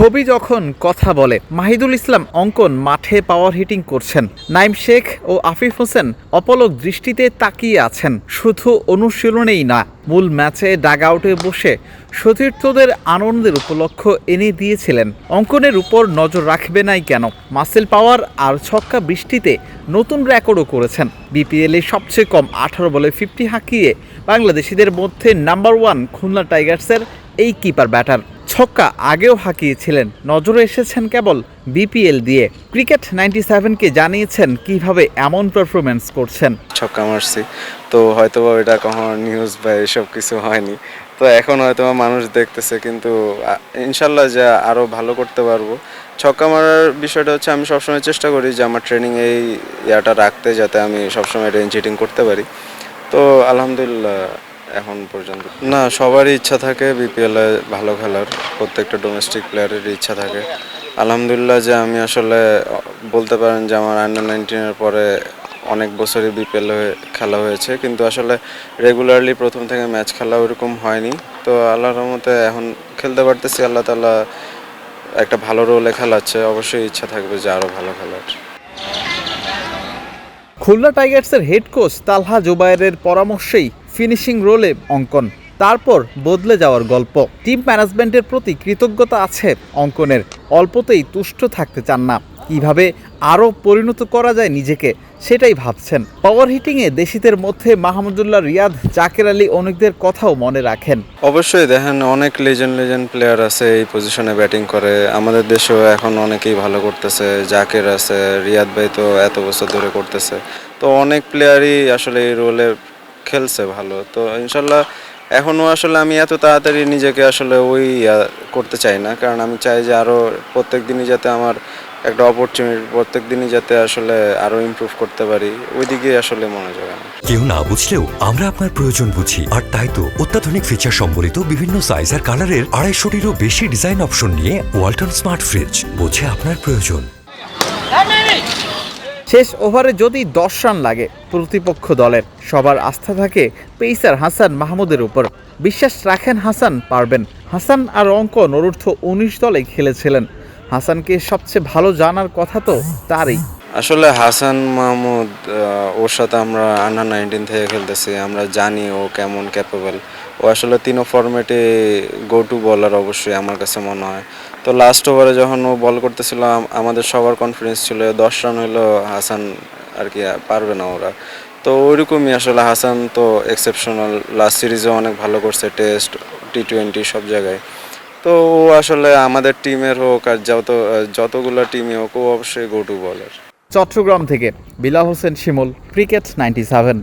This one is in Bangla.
ছবি যখন কথা বলে, মাহিদুল ইসলাম অঙ্কন মাঠে পাওয়ার হিটিং করছেন। নাইম শেখ ও আফিফ হোসেন অপলক দৃষ্টিতে তাকিয়ে আছেন। শুধু অনুশীলনেই না, মূল ম্যাচে ডাগ আউটে বসে সতীর্থদের আনন্দের উপলক্ষ এনে দিয়েছিলেন। অঙ্কনের উপর নজর রাখবে নাই কেন? মাসেল পাওয়ার আর ছক্কা বৃষ্টিতে নতুন রেকর্ডও করেছেন। বিপিএলে সবচেয়ে কম আঠারো বলে ফিফটি হাঁকিয়ে বাংলাদেশিদের মধ্যে নাম্বার ওয়ান খুলনা টাইগার্সের এই কিপার ব্যাটার ছক্কা আগেও হাঁকিয়েছিলেন। নজরে এসেছেন কেবল বিপিএল দিয়ে। ক্রিকেট নাইনটি সেভেনকে জানিয়েছেন কীভাবে এমন পারফরমেন্স করছেন। ছক্কা মারছি। তো হয়তো এটা কখনো নিউজ বা এসব কিছু হয়নি। তো এখন হয়তো মানুষ দেখতেছে, কিন্তু ইনশাল্লাহ যে আরও ভালো করতে পারব। ছক্কা মারার বিষয়টা হচ্ছে, আমি সবসময় চেষ্টা করি যে আমার ট্রেনিং এই ইয়াটা রাখতে, যাতে আমি সবসময় রেঞ্জ হিটিং করতে পারি। তো আলহামদুলিল্লাহ এখন পর্যন্ত? না সবারই ইচ্ছা থাকে বিপিএলে ভালো খেলার প্রত্যেকটা ডোমেস্টিক প্লেয়ারের ইচ্ছা থাকে। আলহামদুলিল্লাহ যে আমি আসলে বলতে পারেন যে আমার আন্ডার নাইনটিনের পরে অনেক বছরই বিপিএল খেলা হয়েছে কিন্তু আসলে রেগুলারলি প্রথম থেকে ম্যাচ খেলা ওরকম হয়নি। তো আল্লাহর রহমতে এখন খেলতে পারতেছি আল্লাহ তালা একটা ভালো রোলে খেলাচ্ছে অবশ্যই ইচ্ছা থাকবে যে আরও ভালো খেলার। খুলনা টাইগার্সের হেড কোচ তালহা জুবায়েরের পরামর্শেই ফিনিশিং রোলে অঙ্কন, তারপর বদলে যাওয়ার গল্প। টিম ম্যানেজমেন্টের প্রতি কৃতজ্ঞতা আছে অঙ্কনের, অল্পতেই তুষ্ট থাকতে চান না। কীভাবে আরও পরিণত করা যায় নিজেকে, সেটাই ভাবছেন। পাওয়ার হিটিংয়ে দেশিদের মধ্যে মাহমুদুল্লাহ রিয়াদ, জাকের আলী অনেকদের কথাও মনে রাখেন। অবশ্যই দেখেন, অনেক লেজেন্ড লেজেন্ড প্লেয়ার আছে এই পজিশনে ব্যাটিং করে। আমাদের দেশেও এখন অনেকেই ভালো করতেছে। জাকের আছে, রিয়াদ ভাই তো এত বছর ধরে করতেছে। তো অনেক প্লেয়ারই আসলে এই রোলে খেলছে ভালো। তো ইনশাল্লাহ এখনও আসলে আমি এত তাড়াতাড়ি নিজেকে আসলে ওই করতে চাই না। কারণ আমি চাই যে আরও প্রত্যেক দিনই যাতে আমার একটা অপরচুনিটি প্রত্যেক দিনই যাতে আসলে আরও ইমপ্রুভ করতে পারি। ওই দিকেই আসলে মনোযোগ আমার। কেউ না বুঝলেও আমরা আপনার প্রয়োজন বুঝি। আর তাই তো অত্যাধুনিক ফিচার সম্বলিত বিভিন্ন সাইজ আর কালারের আড়াইশোটিরও বেশি ডিজাইন অপশন নিয়ে ওয়ালটন স্মার্ট ফ্রিজ বোঝে আপনার প্রয়োজন। শেষ ওভারে যদি দশ রান লাগে প্রতিপক্ষ দলের, সবার আস্থা থাকে পেইসার হাসান মাহমুদের উপর। বিশ্বাস রাখেন হাসান, পারবেন। হাসান আর অঙ্ক নরুর্থ উনিশ দলে খেলেছিলেন। হাসানকে সবচেয়ে ভালো জানার কথা তো তারই। আসলে হাসান মাহমুদ ওর সাথে আমরা আন্ডার নাইনটিন থেকে খেলতেছি, আমরা জানি ও কেমন ক্যাপেবল ও আসলে তিনও ফরম্যাটে গো টু বলার অবশ্যই আমার কাছে মনে হয়। তো লাস্ট ওভারে যখন ও বল করতেছিল আমাদের সবার কনফিডেন্স ছিল, দশ রান হইল হাসান আর কি পারবে না ওরা। তো ওইরকমই আসলে হাসান তো এক্সেপশনাল লাস্ট সিরিজে অনেক ভালো করছে টেস্ট টি টোয়েন্টি সব জায়গায়। তো ও আসলে আমাদের টিমের হোক আর যত যতগুলো টিমই হোক, ও অবশ্যই গো টু বলার চট্টগ্রাম থেকে বিলা Hossain Shimul cricket ninety seven